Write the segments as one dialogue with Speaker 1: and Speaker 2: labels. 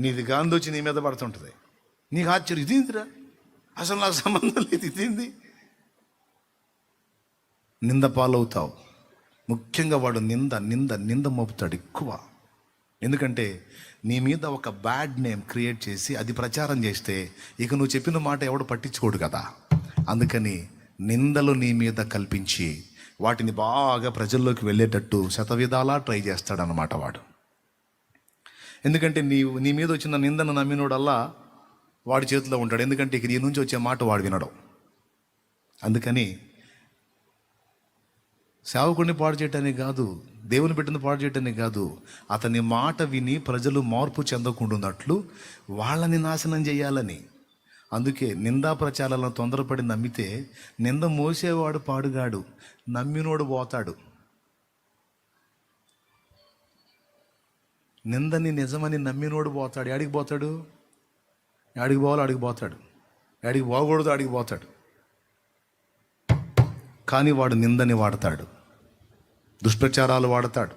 Speaker 1: నీది గాంధీ వచ్చి నీ మీద పడుతుంటుంది. నీకు ఆశ్చర్యం. ఇదేంటిరా అసలు నాకు సంబంధం లేదు. ఇదేంది? నింద పాలవుతావు. ముఖ్యంగా వాడు నింద నింద నింద మోపుతాడు ఎక్కువ. ఎందుకంటే నీ మీద ఒక బ్యాడ్ నేమ్ క్రియేట్ చేసి అది ప్రచారం చేస్తే ఇక నువ్వు చెప్పిన మాట ఎవడు పట్టించుకోడు కదా. అందుకని నిందలు నీ మీద కల్పించి వాటిని బాగా ప్రజల్లోకి వెళ్ళేటట్టు శతవిధాలా ట్రై చేస్తాడనమాట వాడు. ఎందుకంటే నీ నీ మీద వచ్చిన నిందను నమ్మినోడల్లా వాడి చేతిలో ఉంటాడు. ఎందుకంటే ఇక నీ నుంచి వచ్చే మాట వాడు వినడం. అందుకని సేవకుడిని పాడు చేయటానికి కాదు దేవుని బిడ్డను పాడు చేయటానికి కాదు అతని మాట విని ప్రజలు మార్పు చెందకుండాన్నట్లు వాళ్ళని నాశనం చేయాలని. అందుకే నిందా ప్రచారాలను తొందరపడి నమ్మితే నింద మోసేవాడు పాడుగాడు నమ్మినోడు పోతాడు. నిందని నిజమని నమ్మినోడు పోతాడు. ఎడికి పోతాడు? ఎడికి పోవాలో అడిగి పోతాడు. ఎడికి పోకూడదు అడిగి పోతాడు. కానీ వాడు నిందని వాడతాడు. దుష్ప్రచారాలు వాడతాడు.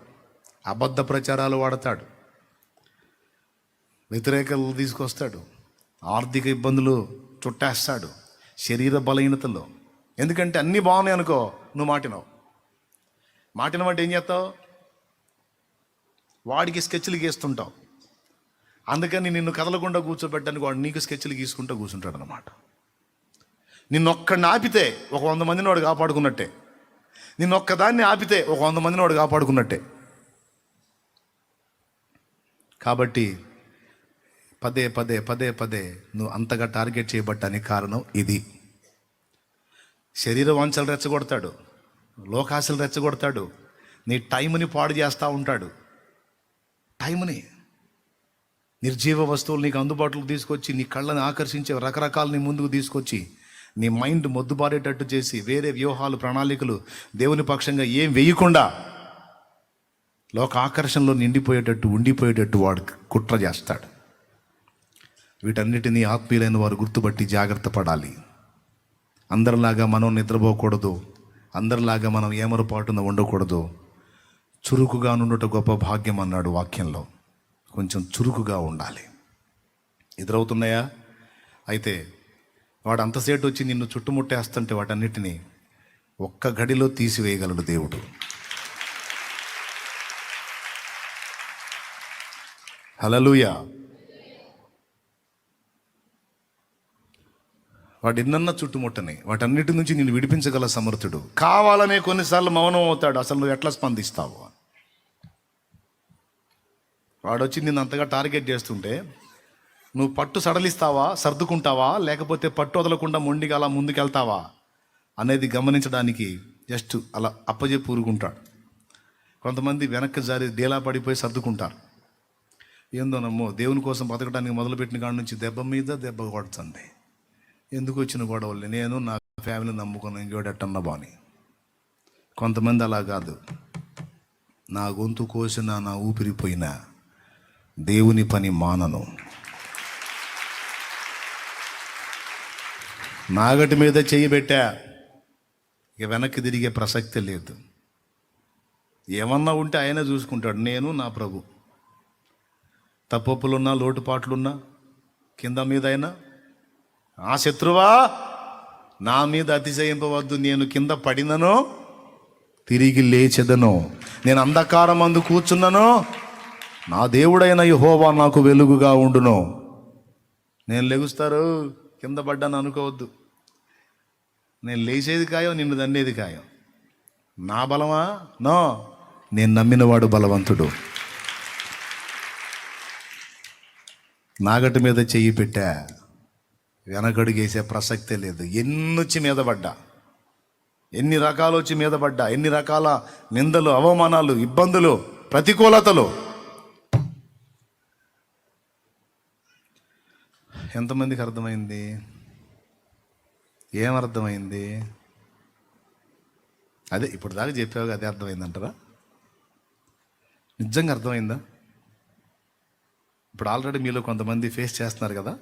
Speaker 1: అబద్ధ ప్రచారాలు వాడతాడు. వ్యతిరేకలు తీసుకొస్తాడు. ఆర్థిక ఇబ్బందులు చుట్టేస్తాడు. శరీర బలహీనతలు. ఎందుకంటే అన్నీ బాగున్నాయి అనుకో నువ్వు మాటినావు. మాటినవంటే ఏం చేస్తావు? వాడికి స్కెచ్లు గీస్తుంటావు. అందుకని నిన్ను కదలకుండా కూర్చోబెట్టడానికి వాడు నీకు స్కెచ్లు గీసుకుంటూ కూర్చుంటాడు అనమాట నిన్నొక్కడిని ఆపితే ఒక వంద మందిని వాడు కాపాడుకున్నట్టే. నిన్నొక్కదాన్ని ఆపితే ఒక వంద మందిని వాడు కాపాడుకున్నట్టే. కాబట్టి పదే పదే పదే పదే నువ్వు అంతగా టార్గెట్ చేయబట్టానికి కారణం ఇది. శరీర వాంఛలు రెచ్చగొడతాడు. లోకాశలు రెచ్చగొడతాడు. నీ టైంని పాడు చేస్తూ ఉంటాడు. టైంని నిర్జీవ వస్తువులు నీకు అందుబాటులో తీసుకొచ్చి నీ కళ్ళని ఆకర్షించే రకరకాలని ముందుకు తీసుకొచ్చి నీ మైండ్ మొద్దుబారేటట్టు చేసి వేరే వ్యూహాలు ప్రణాళికలు దేవుని పక్షంగా ఏం వేయకుండా లోక ఆకర్షణలో నిండిపోయేటట్టు ఉండిపోయేటట్టు వాడు కుట్ర చేస్తాడు. వీటన్నిటినీ ఆత్మీయులైన వారు గుర్తుపట్టి జాగ్రత్త పడాలి. అందరిలాగా మనం నిద్రపోకూడదు. అందరిలాగా మనం ఏమరపాటున ఉండకూడదు. చురుకుగా నుండుట గొప్ప భాగ్యం అన్నాడు వాక్యంలో. కొంచెం చురుకుగా ఉండాలి. ఎదురవుతున్నాయా? అయితే వాడు అంతసేటు వచ్చి నిన్ను చుట్టుముట్టేస్తుంటే వాటన్నిటినీ ఒక్క గడిలో తీసివేయగలడు దేవుడు. హలలుయా వాడు ఎన్నన్నా చుట్టుముట్టని వాటన్నిటి నుంచి నేను విడిపించగల సమర్థుడు. కావాలనే కొన్నిసార్లు మౌనం అవుతాడు. అసలు నువ్వు ఎట్లా స్పందిస్తావు? వాడొచ్చి నిన్ను అంతగా టార్గెట్ చేస్తుంటే నువ్వు పట్టు సడలిస్తావా సర్దుకుంటావా లేకపోతే పట్టు వదలకుండా మొండిగా అలా ముందుకెళ్తావా అనేది గమనించడానికి జస్ట్ అలా అప్పజెప్పి ఊరుకుంటాడు కొంతమంది వెనక్కి జారి డేలా పడిపోయి సర్దుకుంటారు. ఏందోనమ్మో దేవుని కోసం బతకడానికి మొదలుపెట్టిన కాడ నుంచి దెబ్బ మీద దెబ్బ కొడుతుంది. ఎందుకు వచ్చిన గొడవలు నేను నా ఫ్యామిలీ నమ్ముకుని ఇంకోటట్టన్న బాని. కొంతమంది అలా కాదు. నా గొంతు కోసిన నా ఊపిరిపోయినా దేవుని పని మానను. నాగటి మీద చెయ్యి పెట్టా ఇక వెనక్కి తిరిగే ప్రసక్తి లేదు. ఏమన్నా ఉంటే ఆయనే చూసుకుంటాడు నేను నా ప్రభు. తప్పొప్పులున్నా లోటుపాట్లున్నా కింద మీద అయినా ఆ శత్రువా నా మీద అతిశయింపవద్దు నేను కింద పడినను తిరిగి లేచెదను. నేను అంధకారం అందు కూర్చున్నాను నా దేవుడైన యహోవా నాకు వెలుగుగా ఉండును. నేను లెగుస్తారు కింద పడ్డాను అనుకోవద్దు. నేను లేచేది ఖాయం నిన్ను దన్నేది ఖాయం. నా బలమా? నో. నేను నమ్మినవాడు బలవంతుడు. నాగటి మీద చెయ్యి పెట్టా. వెనకడుగేసే ప్రసక్తే లేదు. ఎన్నొచ్చి మీద పడ్డా? ఎన్ని రకాలు వచ్చి మీద పడ్డా? ఎన్ని రకాల నిందలు అవమానాలు ఇబ్బందులు ప్రతికూలతలు? ఎంతమందికి అర్థమైంది? ఏమర్థమైంది అదే ఇప్పుడు దాకా చెప్పావు అదే అర్థమైందంటారా? నిజంగా అర్థమైందా? ఇప్పుడు ఆల్రెడీ మీలో కొంతమంది ఫేస్ చేస్తున్నారు కదా?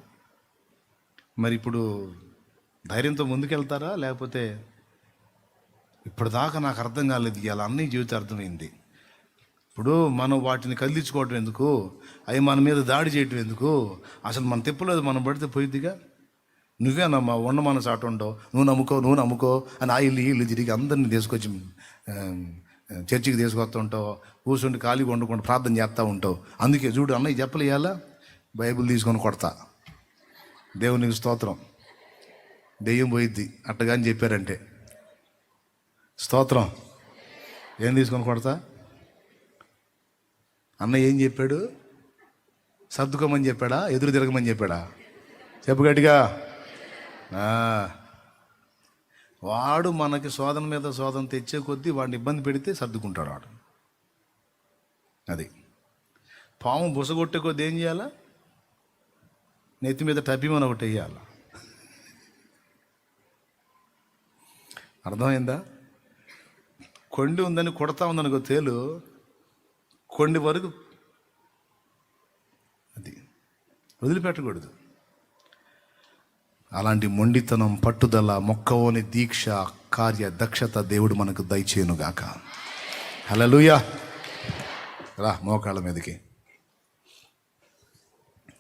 Speaker 1: మరి ఇప్పుడు ధైర్యంతో ముందుకెళ్తారా? లేకపోతే ఇప్పుడు దాకా నాకు అర్థం కాలేదు ఇవాళ అన్ని జీవితం అర్థమైంది. ఇప్పుడు మనం వాటిని కదిలించుకోవటం ఎందుకు? అవి మన మీద దాడి చేయటం ఎందుకు? అసలు మన తిప్పలేదు మనం పడితే పోయిద్దిగా? నువ్వేనమ్మా ఉండ మనసు అటు ఉండవు. నువ్వు నమ్ముకో నువ్వు నమ్ముకో అని ఆ ఇల్లు ఇల్లు తిరిగి అందరిని తీసుకొచ్చి చర్చికి తీసుకొస్తుంటావు కూర్చుండి ఖాళీగా వండుకుంటూ ప్రార్థన చేస్తూ ఉంటావు. అందుకే చూడు అన్నయ్య చెప్పలు ఇవ్వాలా బైబిల్ తీసుకొని కొడతా. దేవునికి స్తోత్రం. దెయ్యం పోయిద్ది. అట్టగాని చెప్పారంటే. స్తోత్రం. ఏం తీసుకొని కొడతా? అన్న ఏం చెప్పాడు? సర్దుకోమని చెప్పాడా? ఎదురు తిరగమని చెప్పాడా? చెప్పు గట్టిగా. వాడు మనకి శోధన మీద శోధన తెచ్చే కొద్దీ వాడిని ఇబ్బంది పెడితే సర్దుకుంటాడు వాడు. అది. పాము బుసగొట్టే కొద్దీ ఏం చేయాలా? నెత్తి మీద టపిమని ఒకటి వేయాల? అర్థమైందా? కొండి ఉందని కొడతా ఉందనుకో తేలు కొన్ని వరకు అది వదిలిపెట్టకూడదు. అలాంటి మొండితనం పట్టుదల మొక్కవోని దీక్ష కార్య దక్షత దేవుడు మనకు దయచేయనుగాక. హలలుయా రా మోకాళ్ళ మీదకి.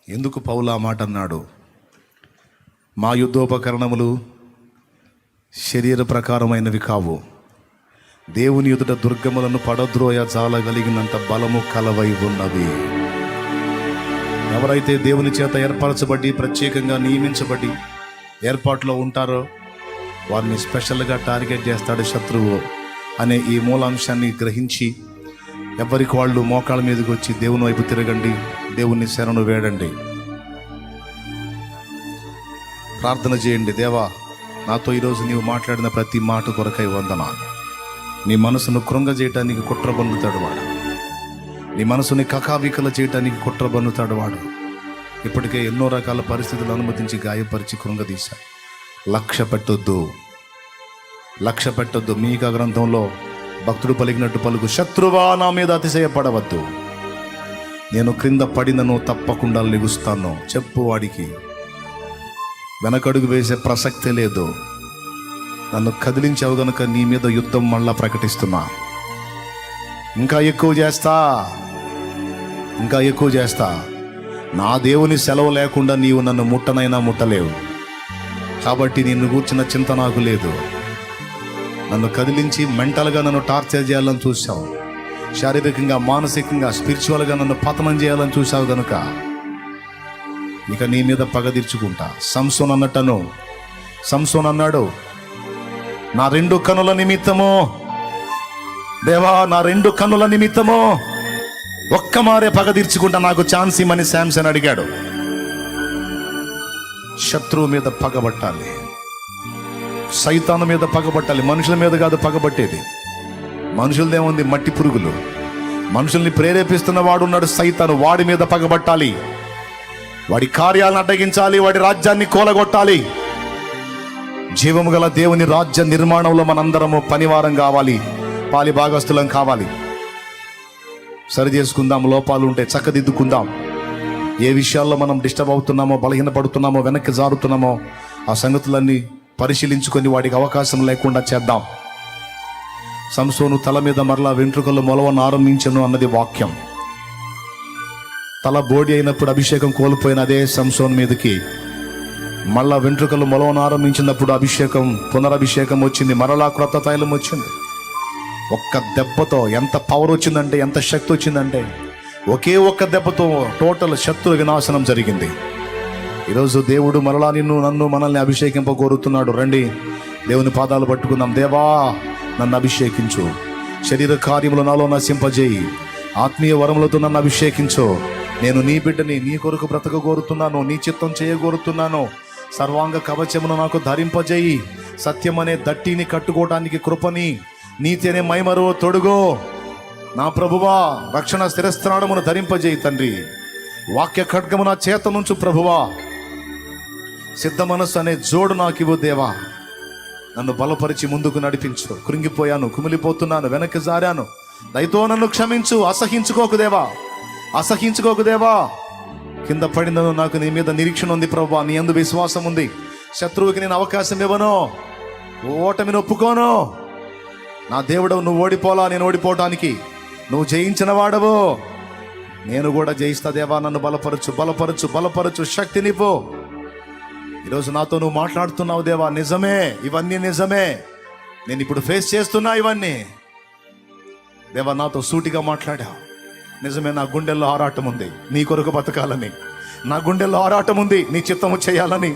Speaker 1: ఎందుకు పౌలా మాట అన్నాడు? మా యుద్ధోపకరణములు శరీర ప్రకారమైనవి కావు. దేవుని ఎదుట దుర్గములను పడద్రోయ జాలగలిగినంత బలము కలవై ఉన్నవి ఎవరైతే దేవుని చేత ఏర్పరచబడి ప్రత్యేకంగా నియమించబడి ఏర్పాట్లో ఉంటారో వారిని స్పెషల్గా టార్గెట్ చేస్తాడు శత్రువు అనే ఈ మూలాంశాన్ని గ్రహించి ఎవరికి వాళ్ళు మోకాళ్ళ మీదకి వచ్చి దేవుని వైపు తిరగండి దేవుని శరణు వేడండి. ప్రార్థన చేయండి దేవా నాతో ఈరోజు నీవు మాట్లాడిన ప్రతి మాట కొరకై వందనాలు. నీ మనసును కృంగజేయటానికి కుట్ర బన్నుతాడు వాడు. నీ మనసుని కకావికల చేయటానికి కుట్ర బన్నుతాడు వాడు. ఇప్పటికే ఎన్నో రకాల పరిస్థితులు అనుమతించి గాయపరిచి కృంగదీశా. లక్ష్య పెట్టొద్దు. లక్ష్య పెట్టొద్దు. మీక గ్రంథంలో భక్తుడు పలికినట్టు పలుకు శత్రువా నా మీద అతిశయపడవద్దు. నేను క్రింద పడినను తప్పకుండా లెగుస్తాను. చెప్పు వాడికి. వెనకడుగు వేసే ప్రసక్తే లేదు. నన్ను కదిలించావు గనుక నీ మీద యుద్ధం మళ్ళా ప్రకటిస్తున్నా. ఇంకా ఎక్కువ చేస్తా. ఇంకా ఎక్కువ చేస్తా. నా దేవుని సెలవు లేకుండా నీవు నన్ను ముట్టనైనా ముట్టలేవు. కాబట్టి నిన్ను కూర్చున్న చింత నాకు లేదు. నన్ను కదిలించి మెంటల్గా నన్ను టార్చర్ చేయాలని చూసావు శారీరకంగా మానసికంగా స్పిరిచువల్గా నన్ను పతనం చేయాలని చూసావు గనుక ఇక నీ మీద పగ తీర్చుకుంటా. సంసోన్ అన్నట్టను. సంసోన్ అన్నాడు నా రెండు కనుల నిమిత్తము. దేవా నా రెండు కన్నుల నిమిత్తము. ఒక్క మారే పగ తీర్చుకుంటా నాకు ఛాన్స్ ఇమ్మని శాంసన్ అడిగాడు. శత్రువు మీద పగబట్టాలి సైతాను మీద పగబట్టాలి మనుషుల మీద కాదు పగబట్టేది మనుషులదేముంది? మట్టి పురుగులు. మనుషుల్ని ప్రేరేపిస్తున్న వాడు ఉన్నాడు సైతాను. వాడి మీద పగబట్టాలి వాడి కార్యాలను అడ్డగించాలి. వాడి రాజ్యాన్ని కూలగొట్టాలి. జీవము గల దేవుని రాజ్య నిర్మాణంలో మనందరము పనివారం కావాలి. పాలి భాగస్థులం కావాలి. సరి చేసుకుందాం లోపాలు ఉంటే చక్కదిద్దుకుందాం. ఏ విషయాల్లో మనం డిస్టర్బ్ అవుతున్నామో బలహీనపడుతున్నామో వెనక్కి జారుతున్నామో ఆ సంగతులన్నీ పరిశీలించుకొని వాడికి అవకాశం లేకుండా చేద్దాం. సంసోను తల మీద మరలా వెంట్రుకలు మొలవను ఆరంభించను అన్నది వాక్యం. తల బోడి అయినప్పుడు అభిషేకం కోల్పోయిన అదే సంసోన్ మీదకి మళ్ళా వెంట్రుకలు మొలవను ఆరంభించినప్పుడు అభిషేకం పునరభిషేకం వచ్చింది. మరలా క్రొత్త తైలం వచ్చింది. ఒక్క దెబ్బతో ఎంత పవర్ వచ్చిందంటే ఎంత శక్తి వచ్చిందంటే ఒకే ఒక్క దెబ్బతో టోటల్ శత్రు వినాశనం జరిగింది. ఈరోజు దేవుడు మరలా నిన్ను నన్ను మనల్ని అభిషేకింప కోరుతున్నాడు రండి దేవుని పాదాలు పట్టుకుందాం. దేవా నన్ను అభిషేకించు. శరీర కార్యములు నాలో నశింపజేయి. ఆత్మీయ వరములతో నన్ను అభిషేకించు. నేను నీ బిడ్డని నీ కొరకు బ్రతక కోరుతున్నాను నీ చిత్తం చేయగోరుతున్నాను. సర్వాంగ కవచమును నాకు ధరింపజేయి. సత్యం అనే దట్టిని కట్టుకోవటానికి కృపని నీతి అనే మైమరు తొడుగో. నా ప్రభువా రక్షణ స్థిరస్థానమును ధరింపజేయి తండ్రి. వాక్య ఖడ్గము నా చేత నుంచు ప్రభువా. సిద్ధ మనస్సు అనే జోడు నాకు దేవా. నన్ను బలపరిచి ముందుకు నడిపించు. కృంగిపోయాను కుమిలిపోతున్నాను వెనక్కి జారాను. దయతో నన్ను క్షమించు అసహించుకోకు దేవా. అసహించుకోకు దేవా. కింద పడినను నాకు నీ మీద నిరీక్షణ ఉంది ప్రభా. నీ అందు విశ్వాసం ఉంది. శత్రువుకి నేను అవకాశం ఇవ్వను. ఓటమిని ఒప్పుకోను. నా దేవుడు నువ్వు ఓడిపోలా నేను ఓడిపోవటానికి. నువ్వు జయించిన వాడవు. నేను కూడా జయిస్తా దేవా నన్ను బలపరచు బలపరచు బలపరచు శక్తినివ్వు. ఈరోజు నాతో నువ్వు మాట్లాడుతున్నావు దేవా నిజమే ఇవన్నీ నిజమే. నేను ఇప్పుడు ఫేస్ చేస్తున్నా ఇవన్నీ. దేవా నాతో సూటిగా మాట్లాడావు. నిజమే నా గుండెల్లో ఆరాటం ఉంది. నీ కొరకు బతకాలని. నా గుండెల్లో ఆరాటం ఉంది నీ చిత్తము చేయాలని.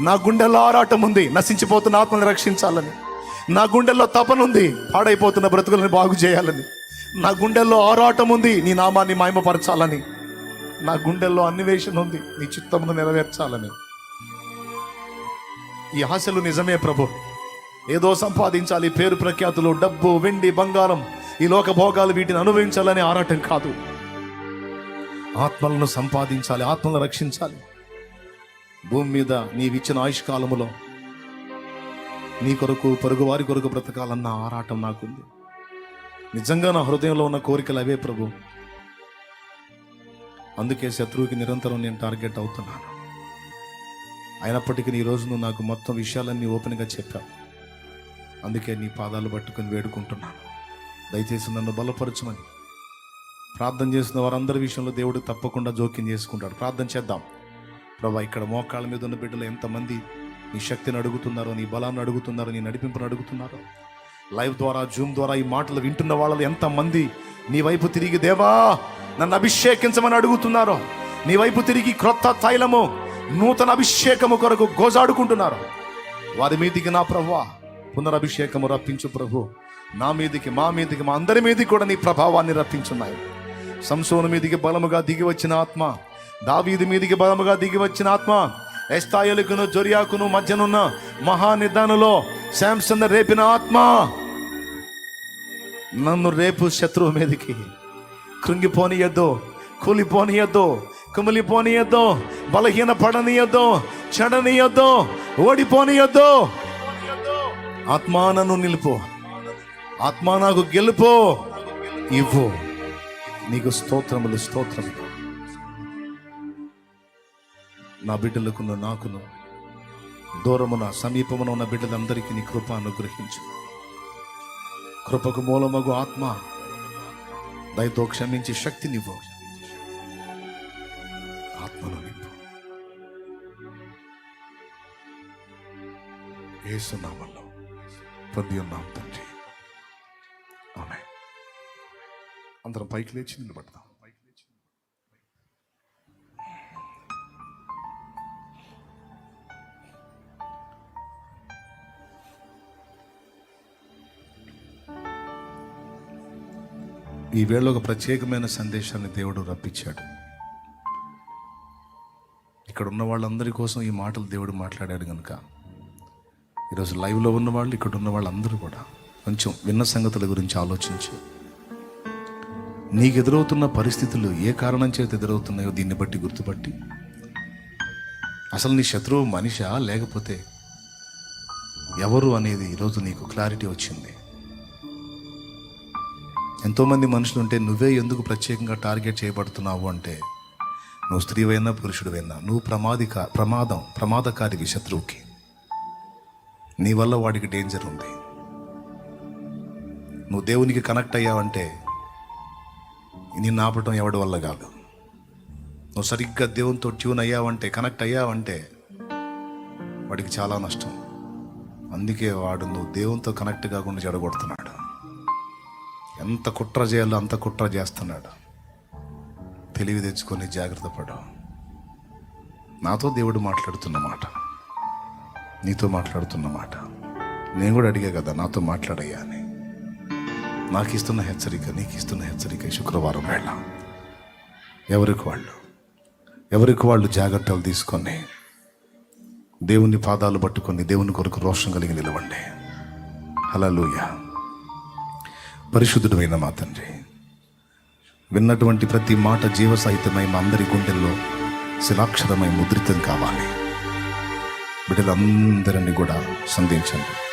Speaker 1: నా గుండెల్లో ఆరాటం ఉంది నశించిపోతున్న ఆత్మని రక్షించాలని. నా గుండెల్లో తపనుంది పాడైపోతున్న బ్రతుకులను బాగు చేయాలని. నా గుండెల్లో ఆరాటం ఉంది నీ నామాన్ని మాయమపరచాలని. నా గుండెల్లో అన్వేషణ ఉంది నీ చిత్తమును నెరవేర్చాలని. ఈ ఆశలు నిజమే ప్రభు. ఏదో సంపాదించాలి పేరు ప్రఖ్యాతులు డబ్బు వెండి బంగారం. ఈ లోక భోగాలు వీటిని అనుభవించాలని ఆరాటం కాదు. ఆత్మలను సంపాదించాలి ఆత్మలను రక్షించాలి. భూమి మీద నీవిచ్చిన ఆయుష్కాలములో నీ కొరకు పొరుగు వారి కొరకు బ్రతకాలన్న ఆరాటం నాకుంది. నిజంగా నా హృదయంలో ఉన్న కోరికలు అవే ప్రభు. అందుకే శత్రువుకి నిరంతరం నేను టార్గెట్ అవుతున్నాను. అయినప్పటికీ ఈ రోజు నువ్వు నాకు మొత్తం విషయాలన్నీ ఓపెన్గా చెప్పావు. అందుకే నీ పాదాలు పట్టుకొని వేడుకుంటున్నాను. దయచేసి నన్ను బలపరచమని. ప్రార్థన చేసిన వారందరి విషయంలో దేవుడు తప్పకుండా జోక్యం చేసుకుంటాడు. ప్రార్థన చేద్దాం. ప్రభా ఇక్కడ మోకాళ్ళ మీద ఉన్న బిడ్డలు ఎంతమంది నీ శక్తిని అడుగుతున్నారో నీ బలాన్ని అడుగుతున్నారో నీ నడిపింపును అడుగుతున్నారో? లైవ్ ద్వారా జూమ్ ద్వారా ఈ మాటలు వింటున్న వాళ్ళు ఎంతమంది నీ వైపు తిరిగి దేవా నన్ను అభిషేకించమని అడుగుతున్నారో? నీ వైపు తిరిగి క్రొత్త తైలము నూతన అభిషేకము కొరకు గోజాడుకుంటున్నారు? వారి మీదికి నా ప్రభా పునరభిషేకము రప్పించు ప్రభు. నా మీదికి మా మీదికి మా అందరి మీదికి కూడా నీ ప్రభావాన్ని రప్పించున్నాయి. సంసోను మీదికి బలముగా దిగి వచ్చిన ఆత్మ దావీది మీదికి బలముగా దిగి వచ్చిన ఆత్మ ఎస్తాయలుకును జొరియాకును మధ్యనున్న మహానిదానులో శాంసన్ రేపిన ఆత్మ. నన్ను రేపు శత్రువు మీదికి కృంగిపోనియద్దు కూలిపోనియద్దు కుమిలిపోనియద్దు బలహీన పడనియద్దు చెడనియద్దు ఓడిపోనియద్దు. ఆత్మా నన్ను నిలుపు. ఆత్మ నాకు గెలుపు. ఇవ్వు. నీకు స్తోత్రములు స్తోత్రములు. నా బిడ్డలకును నాకును దూరమున సమీపమున ఉన్న బిడ్డలందరికీ నీ కృప అనుగ్రహించు. కృపకు మూలమగు ఆత్మ దయతో క్షమించి శక్తినివ్వు. ఆత్మను నింపు. ఏసునామల్లో పొంది ఉన్నాం తండ్రి. అందరం పైకి లేచి నిలబడతాం. పైకి లేచి ఈ వేళ ఒక ప్రత్యేకమైన సందేశాన్ని దేవుడు రప్పించాడు. ఇక్కడ ఉన్న వాళ్ళందరి కోసం ఈ మాటలు దేవుడు మాట్లాడాడు కనుక ఈరోజు లైవ్లో ఉన్న వాళ్ళు ఇక్కడ ఉన్న వాళ్ళందరూ కూడా కొంచెం విన్న సంగతుల గురించి ఆలోచించి నీకు ఎదురవుతున్న పరిస్థితులు ఏ కారణం చేత ఎదురవుతున్నాయో దీన్ని బట్టి గుర్తుపట్టి. అసలు నీ శత్రువు మనిషా? లేకపోతే ఎవరు అనేది ఈరోజు నీకు క్లారిటీ వచ్చింది. ఎంతోమంది మనుషులు ఉంటే నువ్వే ఎందుకు ప్రత్యేకంగా టార్గెట్ చేయబడుతున్నావు అంటే నువ్వు స్త్రీవైనా పురుషుడివైనా నువ్వు ప్రమాదిక ప్రమాదం ప్రమాదకారివి శత్రువుకి. నీ వల్ల వాడికి డేంజర్ ఉంది. నువ్వు దేవునికి కనెక్ట్ అయ్యావంటే నిన్ను ఆపటం ఎవడి వల్ల కాదు. నువ్వు సరిగ్గా దేవునితో ట్యూన్ అయ్యావంటే కనెక్ట్ అయ్యావంటే వాడికి చాలా నష్టం. అందుకే వాడు నువ్వు దేవునితో కనెక్ట్ కాకుండా చెడగొడుతున్నాడు. ఎంత కుట్ర చేయాలో అంత కుట్ర చేస్తున్నాడు. తెలివి తెచ్చుకొని జాగ్రత్త పడు. నాతో దేవుడు మాట్లాడుతున్న మాట నీతో మాట్లాడుతున్న మాట. నేను కూడా అడిగా కదా నాతో మాట్లాడయ్యా అని. నాకు ఇస్తున్న హెచ్చరిక నీకు ఇస్తున్న హెచ్చరిక శుక్రవారం వేళ. ఎవరికి వాళ్ళు? ఎవరికి వాళ్ళు జాగ్రత్తలు తీసుకొని దేవుని పాదాలు పట్టుకొని దేవుని కొరకు రోషం కలిగి నిలవండి? హలలుయ పరిశుద్ధుడమైన మా తండ్రి విన్నటువంటి ప్రతి మాట జీవసహితమై మా అందరి గుండెల్లో శిలాక్షరమై ముద్రితం కావాలి. బిడ్డలందరినీ కూడా సంధించండి.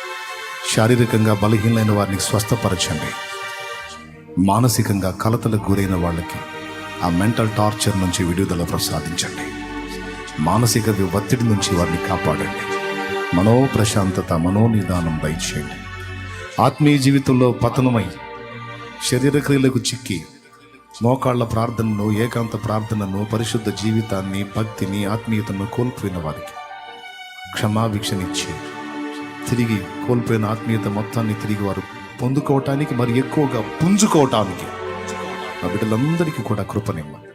Speaker 1: శారీరకంగా బలహీనమైన వారిని స్వస్థపరచండి. మానసికంగా కలతలకు గురైన వాళ్ళకి ఆ మెంటల్ టార్చర్ నుంచి విడుదల ప్రసాదించండి. మానసిక ఒత్తిడి నుంచి వారిని కాపాడండి. మనో ప్రశాంతత మనోనిదానం దయచేయండి. ఆత్మీయ జీవితంలో పతనమై శరీర క్రియలకు చిక్కి మోకాళ్ళ ప్రార్థనను ఏకాంత ప్రార్థనను పరిశుద్ధ జీవితాన్ని భక్తిని ఆత్మీయతను కోల్పోయిన వారికి క్షమాభిక్షనిచ్చి తిరిగి కోల్పోయిన ఆత్మీయత మొత్తాన్ని తిరిగి వారు పొందుకోవటానికి మరి ఎక్కువగా పుంజుకోవటానికి. ఆ బిడ్డలందరికీ కూడా కృపనివ్వండి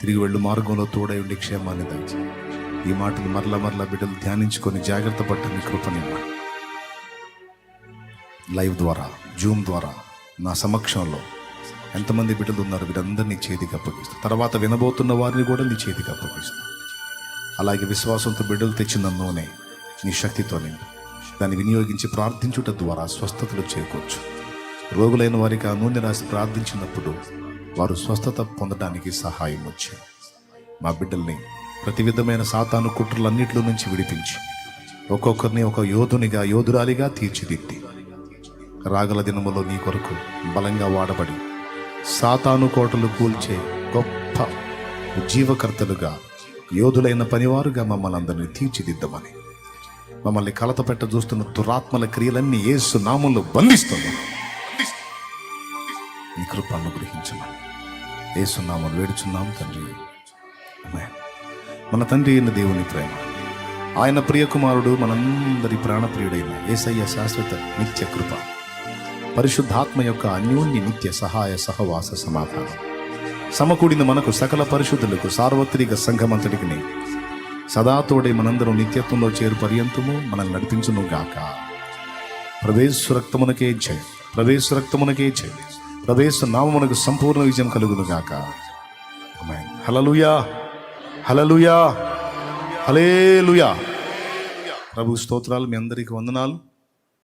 Speaker 1: తిరిగి వెళ్ళు మార్గంలో తోడై ఉండి క్షేమాన్ని దాచి. ఈ మాటలు మరల మరల బిడ్డలు ధ్యానించుకొని జాగ్రత్త పట్టని కృపనిమ్మ. లైవ్ ద్వారా జూమ్ ద్వారా నా సమక్షంలో ఎంతమంది బిడ్డలు ఉన్నారు వీరందరినీ చేతికి అప్పగిస్తా. తర్వాత వినబోతున్న వారిని కూడా నీ చేతికి అప్పగిస్తా. అలాగే విశ్వాసంతో బిడ్డలు తెచ్చిన నూనె నీ శక్తితో నింపు దాన్ని వినియోగించి ప్రార్థించుట ద్వారా స్వస్థతలు చేకూర్చు. రోగులైన వారికి ఆ నూనె రాసి ప్రార్థించినప్పుడు వారు స్వస్థత పొందడానికి సహాయం వచ్చింది మా బిడ్డల్ని ప్రతి విధమైన సాతాను కుట్రలన్నింటిలో నుంచి విడిపించి ఒక్కొక్కరిని ఒక యోధునిగా యోధురాలిగా తీర్చిదిద్ది. రాగల దినములో నీ కొరకు బలంగా వాడబడి సాతాను కోటలు కూల్చే గొప్ప జీవకర్తలుగా యోధులైన పనివారుగా మమ్మల్ని అందరినీ తీర్చిదిద్దమని. మమ్మల్ని కలత పెట్ట చూస్తున్న దురాత్మల క్రియలన్నీ ఏసు నామంలో బంధిస్తుంది నీ కృప అనుగ్రహించమని ఏసు నామం వేడుచున్నాం తండ్రి. మన తండ్రి అయిన దేవుని ప్రేమ ఆయన ప్రియకుమారుడు మనందరి ప్రాణప్రియుడైన ఏసయ్య శాశ్వత నిత్య కృప పరిశుద్ధాత్మ యొక్క అన్యోన్య నిత్య సహాయ సహవాస సమాధానం. సమకూడిన మనకు సకల పరిశుద్ధులకు సార్వత్రిక సంఘమంతటికి సదాతోడే మనందరం నిత్యత్వంలో చేరు పర్యంతము మనల్ని నడిపించును గాక. ప్రవేశ రక్తమునకే జయం ప్రవేశ రక్తమునకే జయం ప్రవేశ నామమునకు సంపూర్ణ విజయం కలుగును గాక. హలలుయా హలలుయా హలే హలేలుయా ప్రభు స్తోత్రాలు మీ అందరికీ వందనాలు.